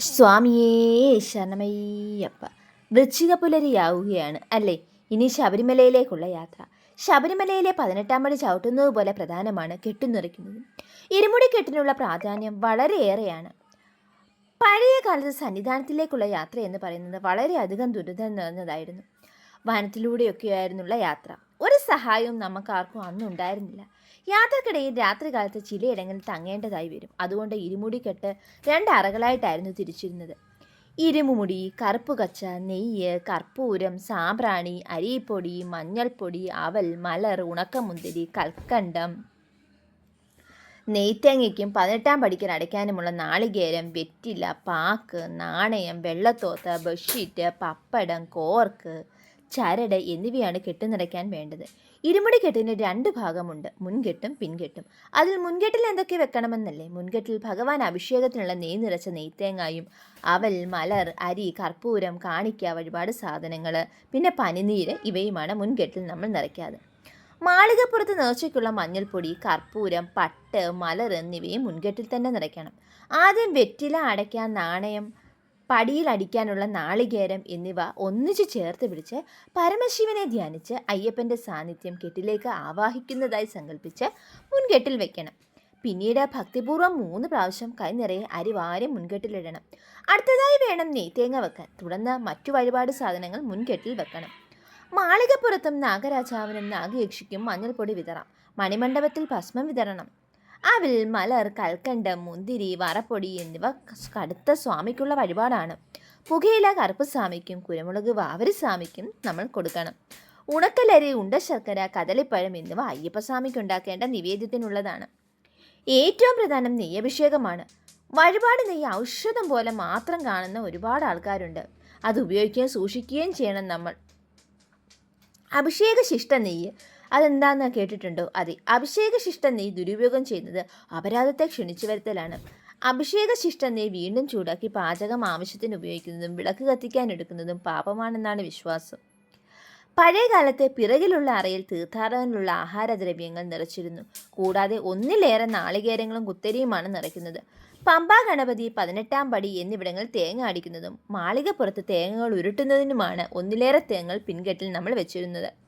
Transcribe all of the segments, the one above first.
സ്വാമിയേ ശരണമയ്യപ്പ. വൃശ്ചിക പുലരിയാവുകയാണ് അല്ലേ? ഇനി ശബരിമലയിലേക്കുള്ള യാത്ര. ശബരിമലയിലെ പതിനെട്ടാം പടി ചവിട്ടുന്നത് പോലെ പ്രധാനമാണ് കെട്ടുനിറയ്ക്കുന്നത് ഇരുമുടി കെട്ടിനുള്ള പ്രാധാന്യം വളരെയേറെയാണ്. പഴയ കാലത്ത് സന്നിധാനത്തിലേക്കുള്ള യാത്ര എന്ന് പറയുന്നത് വളരെയധികം ദുരിതം നിറഞ്ഞതായിരുന്നു. വനത്തിലൂടെയൊക്കെയായിരുന്നുള്ള യാത്ര. ഒരു സഹായവും നമുക്ക് ആർക്കും അന്നുണ്ടായിരുന്നില്ല. യാത്രക്കിടയിൽ രാത്രികാലത്ത് ചിലയിടങ്ങളിൽ തങ്ങേണ്ടതായി വരും. അതുകൊണ്ട് ഇരുമുടി കെട്ട് രണ്ട് തിരിച്ചിരുന്നത്. ഇരുമുടി കറുപ്പ് കച്ച നെയ്യ് കർപ്പൂരം സാമ്പ്രാണി അരിപ്പൊടി മഞ്ഞൾപ്പൊടി അവൽ മലർ ഉണക്കമുന്തിരി കൽക്കണ്ടം നെയ്ത്തങ്ങയ്ക്കും പതിനെട്ടാം പടിക്കൽ അടയ്ക്കാനുമുള്ള നാളികേരം വെറ്റില പാക്ക് നാണയം വെള്ളത്തോത്ത് ബെഡ്ഷീറ്റ് പപ്പടം കോർക്ക് ചരട് എന്നിവയാണ് കെട്ടുനിറയ്ക്കാൻ വേണ്ടത്. ഇരുമുടി കെട്ടിന് രണ്ട് ഭാഗമുണ്ട്. മുൻകെട്ടും പിൻകെട്ടും. അതിൽ മുൻകെട്ടിൽ എന്തൊക്കെ വെക്കണമെന്നല്ലേ? മുൻകെട്ടിൽ ഭഗവാൻ അഭിഷേകത്തിനുള്ള നെയ് നിറച്ച നെയ്ത്തേങ്ങായും അവൽ മലർ അരി കർപ്പൂരം കാണിക്ക ഒരുപാട് സാധനങ്ങൾ പിന്നെ പനിനീര് ഇവയുമാണ് മുൻകെട്ടിൽ നമ്മൾ നിറയ്ക്കാതെ മാളികപ്പുറത്ത് നേർച്ചയ്ക്കുള്ള മഞ്ഞൾപ്പൊടി കർപ്പൂരം പട്ട് മലർ എന്നിവയും മുൻകെട്ടിൽ തന്നെ നിറയ്ക്കണം. ആദ്യം വെറ്റില അടയ്ക്കാൻ നാണയം പടിയിൽ അടിക്കാനുള്ള നാളികേരം എന്നിവ ഒന്നിച്ചു ചേർത്ത് പിടിച്ച് പരമശിവനെ ധ്യാനിച്ച് അയ്യപ്പന്റെ സാന്നിധ്യം കെട്ടിലേക്ക് ആവാഹിക്കുന്നതായി സങ്കല്പിച്ച് മുൻകെട്ടിൽ വെക്കണം. പിന്നീട് ഭക്തിപൂർവം മൂന്ന് പ്രാവശ്യം കൈ നിറയെ അരി വാരി മുൻകെട്ടിലിടണം. അടുത്തതായി വേണം നെയ്ത്തേങ്ങ വെക്കാൻ. തുടർന്ന് മറ്റു വഴിപാട് സാധനങ്ങൾ മുൻകെട്ടിൽ വെക്കണം. മാളികപ്പുറത്തും നാഗരാജാവിനും നാഗയക്ഷിക്കും മഞ്ഞൾപ്പൊടി വിതറാം. മണിമണ്ഡപത്തിൽ ഭസ്മം വിതരണം അവിൽ മലർ കൽക്കണ്ട് മുന്തിരി വറപ്പൊടി എന്നിവ കടുത്ത സ്വാമിക്കുള്ള വഴിപാടാണ്. പുകയില കറുപ്പ് സ്വാമിക്കും കുരുമുളക് വാവരി സ്വാമിക്കും നമ്മൾ കൊടുക്കണം. ഉണക്കലരി ഉണ്ട ശർക്കര കദളിപ്പഴം എന്നിവ അയ്യപ്പസ്വാമിക്ക് ഉണ്ടാക്കേണ്ട നിവേദ്യത്തിനുള്ളതാണ്. ഏറ്റവും പ്രധാനം നെയ്യഭിഷേകമാണ്. വഴിപാട് നെയ്യ് ഔഷധം പോലെ മാത്രം കാണുന്ന ഒരുപാട് ആൾക്കാരുണ്ട്. അത് ഉപയോഗിക്കുകയും സൂക്ഷിക്കുകയും ചെയ്യണം നമ്മൾ. അഭിഷേക ശിഷ്ട നെയ്യ് അതെന്താന്ന് കേട്ടിട്ടുണ്ടോ? അതെ അഭിഷേക ശിഷ്ട നെയ്യ് ദുരുപയോഗം ചെയ്യുന്നത് അപരാധത്തെ ക്ഷണിച്ചു വരുത്തലാണ് അഭിഷേക ശിഷ്ട നെയ്യ് വീണ്ടും ചൂടാക്കി പാചകം ആവശ്യത്തിന് ഉപയോഗിക്കുന്നതും വിളക്ക് കത്തിക്കാൻ എടുക്കുന്നതും പാപമാണെന്നാണ് വിശ്വാസം. പഴയ കാലത്തെ പിറകിലുള്ള അറയിൽ തീർത്ഥാടകനുള്ള ആഹാരദ്രവ്യങ്ങൾ നിറച്ചിരുന്നു. കൂടാതെ ഒന്നിലേറെ നാളികേരങ്ങളും കുത്തരിയുമാണ് നിറയ്ക്കുന്നത്. പമ്പാ ഗണപതി പതിനെട്ടാം പടി എന്നിവിടങ്ങളിൽ തേങ്ങ അടിക്കുന്നതും മാളികപ്പുറത്ത് തേങ്ങകൾ ഉരുട്ടുന്നതിനുമാണ് ഒന്നിലേറെ തേങ്ങകൾ പിൻകെട്ടിൽ നമ്മൾ വെച്ചിരുന്നത്.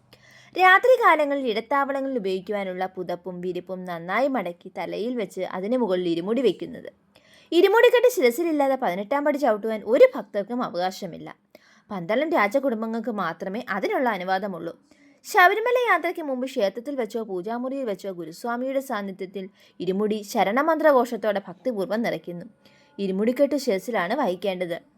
രാത്രികാലങ്ങളിൽ ഇടത്താവളങ്ങളിൽ ഉപയോഗിക്കുവാനുള്ള പുതപ്പും വിരിപ്പും നന്നായി മടക്കി തലയിൽ വെച്ച് അതിന് മുകളിൽ ഇരുമുടി വയ്ക്കുന്നത് ഇരുമുടിക്കെട്ട് ശിരസിലില്ലാതെ പതിനെട്ടാം പടി ചവിട്ടുവാൻ ഒരു ഭക്തർക്കും അവകാശമില്ല. പന്തളം രാജകുടുംബങ്ങൾക്ക് മാത്രമേ അതിനുള്ള അനുവാദമുള്ളൂ. ശബരിമല യാത്രയ്ക്ക് മുമ്പ് ക്ഷേത്രത്തിൽ വെച്ചോ പൂജാമുറിയിൽ വെച്ചോ ഗുരുസ്വാമിയുടെ സാന്നിധ്യത്തിൽ ഇരുമുടി ശരണമന്ത്രഘോഷത്തോടെ ഭക്തിപൂർവം നിറയ്ക്കുന്നു. ഇരുമുടിക്കെട്ട് ശിരസിലാണ് വഹിക്കേണ്ടത്.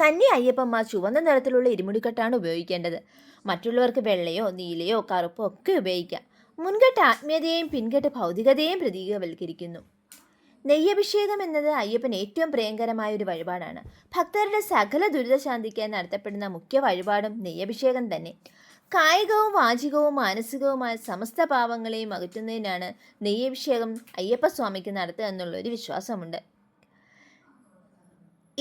കന്നി അയ്യപ്പന്മാർ ചുവന്ന നിറത്തിലുള്ള ഇരുമുടിക്കെട്ടാണ് ഉപയോഗിക്കേണ്ടത്. മറ്റുള്ളവർക്ക് വെള്ളയോ നീലയോ കറുപ്പോ ഒക്കെ ഉപയോഗിക്കാം. മുൻകെട്ട് ആത്മീയതയെയും പിൻകെട്ട് ഭൗതികതയെയും പ്രതീകവൽക്കരിക്കുന്നു. നെയ്യഭിഷേകം എന്നത് അയ്യപ്പൻ ഏറ്റവും പ്രിയങ്കരമായ ഒരു വഴിപാടാണ്. ഭക്തരുടെ സകല ദുരിതശാന്തിക്കായി നടത്തപ്പെടുന്ന മുഖ്യ വഴിപാടും നെയ്യഭിഷേകം തന്നെ. കായികവും വാചികവും മാനസികവുമായ സമസ്ത പാവങ്ങളെയും അകറ്റുന്നതിനാണ് നെയ്യഭിഷേകം അയ്യപ്പസ്വാമിക്ക് നടത്തുക എന്നുള്ളൊരു വിശ്വാസമുണ്ട്.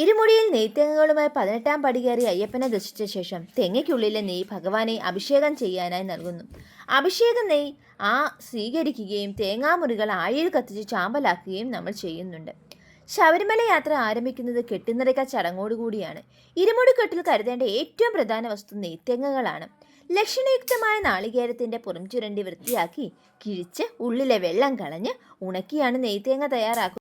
ഇരുമുടിയിൽ നെയ്ത്തേങ്ങകളുമായി പതിനെട്ടാം പടി കയറി അയ്യപ്പനെ ദർശിച്ച ശേഷം തെങ്ങയ്ക്കുള്ളിലെ നെയ്യ് ഭഗവാനെ അഭിഷേകം ചെയ്യാനായി നൽകുന്നു. അഭിഷേക നെയ്യ് ആ സ്വീകരിക്കുകയും തേങ്ങാമുറികൾ ആഴിയിൽ കത്തിച്ച് ചാമ്പലാക്കുകയും നമ്മൾ ചെയ്യുന്നുണ്ട്. ശബരിമല യാത്ര ആരംഭിക്കുന്നത് കെട്ടിനിറയ്ക്ക ചടങ്ങോടുകൂടിയാണ് ഇരുമുടി കെട്ടിൽ കരുതേണ്ട ഏറ്റവും പ്രധാന വസ്തു നെയ്ത്തേങ്ങകളാണ്. ലക്ഷണയുക്തമായ നാളികേരത്തിന്റെ പുറം ചുരണ്ടി വൃത്തിയാക്കി കിഴിച്ച് ഉള്ളിലെ വെള്ളം കളഞ്ഞ് ഉണക്കിയാണ് നെയ്ത്തേങ്ങ തയ്യാറാക്കുന്നത്.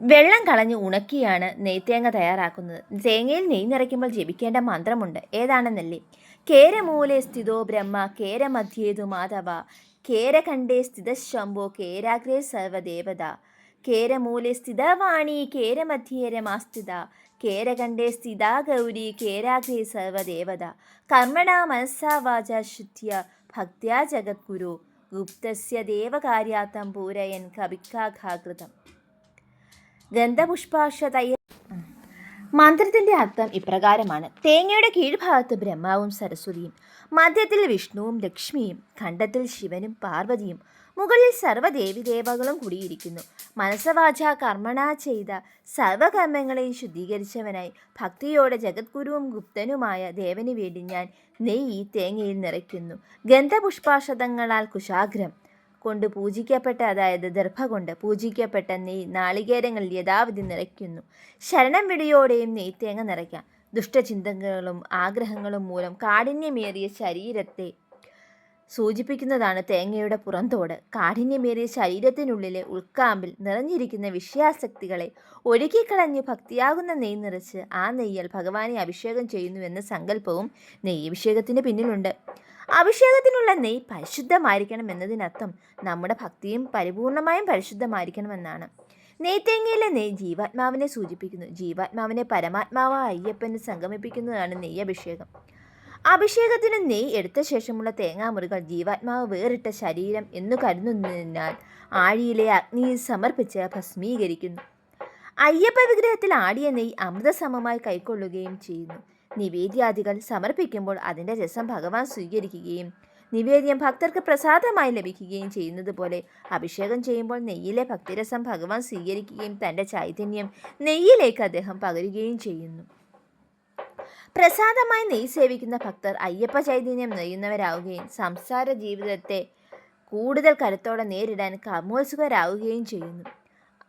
വെള്ളം കളഞ്ഞ് ഉണക്കിയാണ് നെയ്ത്തേങ്ങ തയ്യാറാക്കുന്നത്. തേങ്ങയിൽ നെയ് നിറയ്ക്കുമ്പോൾ ജപിക്കേണ്ട മന്ത്രമുണ്ട്. ഏതാണെന്നല്ലേ കേരമൂലെ സ്ഥിതോ ബ്രഹ്മ കേരമധ്യേതു മാധവ കേരകണ്ഠേ സ്ഥിത ശംഭോ കേരാഗ്രേ സർവദേവത. കേരമൂലെ സ്ഥിതവാണി കേരമധ്യേരമാസ്ഥിത. കേരകണ്ഠേ സ്ഥിതാ ഗൗരി കേരാഗ്രേ സർവദേവത. കർമ്മണ മനസ്സാ വാച ശുദ്ധ്യ ഭക്ത്യാ ജഗദ്ഗുരു. ഗുപ്തസ്യ ദേവകാര്യാത്തം പൂരയൻ കവിക്കാഘാകൃതം. ഗന്ധപുഷ്പാക്ഷതയ മന്ത്രത്തിന്റെ അർത്ഥം ഇപ്രകാരമാണ്. തേങ്ങയുടെ കീഴ്ഭാഗത്ത് ബ്രഹ്മാവും സരസ്വതിയും മധ്യത്തിൽ വിഷ്ണുവും ലക്ഷ്മിയും ഖണ്ഡത്തിൽ ശിവനും പാർവതിയും മുകളിൽ സർവദേവിദേവകളും കൂടിയിരിക്കുന്നു. മനസ്സവാച കർമ്മണ ചെയ്ത സർവകർമ്മങ്ങളെയും ശുദ്ധീകരിച്ചവനായി ഭക്തിയോടെ ജഗദ്ഗുരുവും ഗുപ്തനുമായ ദേവന് വേണ്ടി ഞാൻ നെയ്യ് തേങ്ങയിൽ നിറയ്ക്കുന്നു. ഗന്ധപുഷ്പാക്ഷതങ്ങളാൽ കുശാഗ്രം. കൊണ്ട് പൂജിക്കപ്പെട്ട അതായത് ദർഭ കൊണ്ട് പൂജിക്കപ്പെട്ട നെയ് നാളികേരങ്ങളിൽ യഥാവിധി നിറയ്ക്കുന്നു. ശരണം വിടിയോടെയും നെയ്ത്തേങ്ങ നിറയ്ക്കാം. ദുഷ്ടചിന്തകളും ആഗ്രഹങ്ങളും മൂലം കാഠിന്യമേറിയ ശരീരത്തെ സൂചിപ്പിക്കുന്നതാണ് തേങ്ങയുടെ പുറന്തോട്. കാഠിന്യമേറിയ ശരീരത്തിനുള്ളിലെ ഉൾക്കാമ്പിൽ നിറഞ്ഞിരിക്കുന്ന വിഷയാസക്തികളെ ഒഴുകിക്കളഞ്ഞ് ഭക്തിയാകുന്ന നെയ് നിറച്ച് ആ നെയ്യാൽ ഭഗവാനെ അഭിഷേകം ചെയ്യുന്നുവെന്ന സങ്കല്പവും നെയ്യഭിഷേകത്തിന് പിന്നിലുണ്ട്. അഭിഷേകത്തിനുള്ള നെയ് പരിശുദ്ധമായിരിക്കണം എന്നതിനർത്ഥം നമ്മുടെ ഭക്തിയും പരിപൂർണമായും പരിശുദ്ധമായിരിക്കണമെന്നാണ്. നെയ്ത്തേങ്ങയിലെ നെയ് ജീവാത്മാവിനെ സൂചിപ്പിക്കുന്നു. ജീവാത്മാവിനെ പരമാത്മാവായ അയ്യപ്പനെ സംഗമിപ്പിക്കുന്നതാണ് നെയ്യഭിഷേകം. അഭിഷേകത്തിന് നെയ് എടുത്ത ശേഷമുള്ള തേങ്ങാമുറികൾ ജീവാത്മാവ് വേറിട്ട ശരീരം എന്നു കരുതുന്നതിനാൽ ആഴിയിലെ അഗ്നിയിൽ സമർപ്പിച്ച് ഭസ്മീകരിക്കുന്നു. അയ്യപ്പ വിഗ്രഹത്തിൽ ആടിയ നെയ് അമൃതസമമായി കൈക്കൊള്ളുകയും ചെയ്യുന്നു. നിവേദ്യാദികൾ സമർപ്പിക്കുമ്പോൾ അതിന്റെ രസം ഭഗവാൻ സ്വീകരിക്കുകയും നിവേദ്യം ഭക്തർക്ക് പ്രസാദമായി ലഭിക്കുകയും ചെയ്യുന്നത് പോലെ അഭിഷേകം ചെയ്യുമ്പോൾ നെയ്യിലെ ഭക്തിരസം ഭഗവാൻ സ്വീകരിക്കുകയും തന്റെ ചൈതന്യം നെയ്യിലേക്ക് അദ്ദേഹം പകരുകയും ചെയ്യുന്നു. പ്രസാദമായി നെയ്യ് സേവിക്കുന്ന ഭക്തർ അയ്യപ്പ ചൈതന്യം നെയ്യുന്നവരാവുകയും സംസാര ജീവിതത്തെ കൂടുതൽ കരുത്തോടെ നേരിടാൻ കർമ്മോത്സുകരാവുകയും ചെയ്യുന്നു.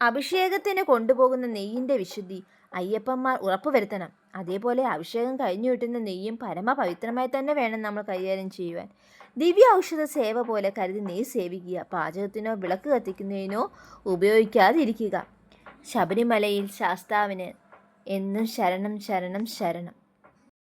അഭിഷേകത്തിന് കൊണ്ടുപോകുന്ന നെയ്യിന്റെ വിശുദ്ധി അയ്യപ്പന്മാർ ഉറപ്പുവരുത്തണം അതേപോലെ അഭിഷേകം കഴിഞ്ഞു കിട്ടുന്ന നെയ്യും പരമപവിത്രമായി തന്നെ വേണം നമ്മൾ കൈകാര്യം ചെയ്യുവാൻ. ദിവ്യ ഔഷധ സേവ പോലെ കരുതി നെയ്യ് സേവിക്കുക. പാചകത്തിനോ വിളക്ക് കത്തിക്കുന്നതിനോ ഉപയോഗിക്കാതിരിക്കുക. ശബരിമലയിൽ ശാസ്താവിന് എന്നും ശരണം ശരണം ശരണം.